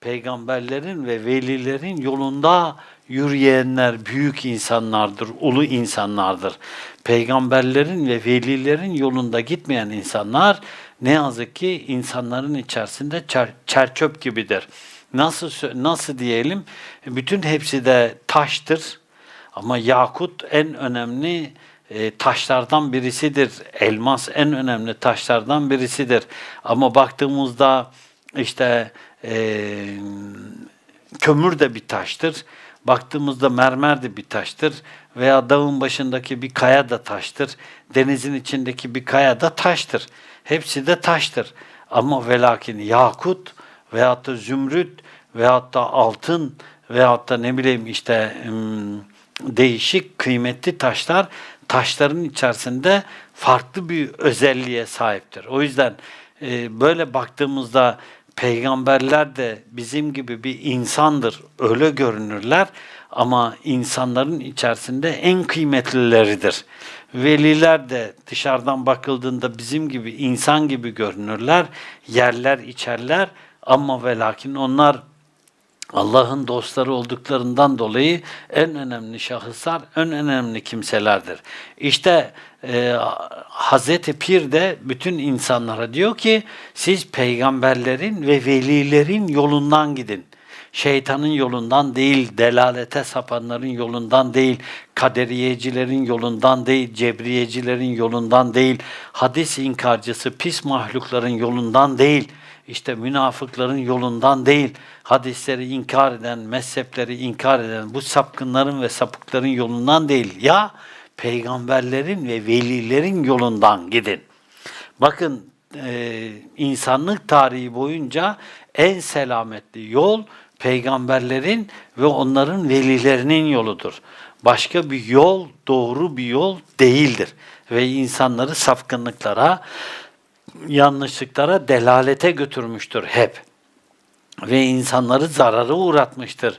peygamberlerin ve velilerin yolunda yürüyenler büyük insanlardır, ulu insanlardır. Peygamberlerin ve velilerin yolunda gitmeyen insanlar ne yazık ki insanların içerisinde çer, çerçöp gibidir. Nasıl nasıl diyelim? Bütün hepsi de taştır. Ama yakut en önemli e, taşlardan birisidir. Elmas en önemli taşlardan birisidir. Ama baktığımızda işte e, kömür de bir taştır. Baktığımızda mermer de bir taştır. Veya dağın başındaki bir kaya da taştır. Denizin içindeki bir kaya da taştır. Hepsi de taştır. Ama ve lakin yakut veyahut da zümrüt veyahut da altın veyahut da ne bileyim işte değişik kıymetli taşlar taşların içerisinde farklı bir özelliğe sahiptir. O yüzden e, böyle baktığımızda peygamberler de bizim gibi bir insandır. Öyle görünürler ama insanların içerisinde en kıymetlileridir. Veliler de dışarıdan bakıldığında bizim gibi insan gibi görünürler. Yerler, içerler ama ve lakin onlar Allah'ın dostları olduklarından dolayı en önemli şahıslar, en önemli kimselerdir. İşte e, Hazreti Pir de bütün insanlara diyor ki siz peygamberlerin ve velilerin yolundan gidin. Şeytanın yolundan değil, delalete sapanların yolundan değil, kaderiyecilerin yolundan değil, cebriyecilerin yolundan değil, hadis inkarcısı, pis mahlukların yolundan değil, işte münafıkların yolundan değil, hadisleri inkar eden, mezhepleri inkar eden bu sapkınların ve sapıkların yolundan değil. Ya peygamberlerin ve velilerin yolundan gidin. Bakın e, insanlık tarihi boyunca en selametli yol peygamberlerin ve onların velilerinin yoludur. Başka bir yol, doğru bir yol değildir. Ve insanları sapkınlıklara, yanlışlıklara, delalete götürmüştür hep. Ve insanları zarara uğratmıştır.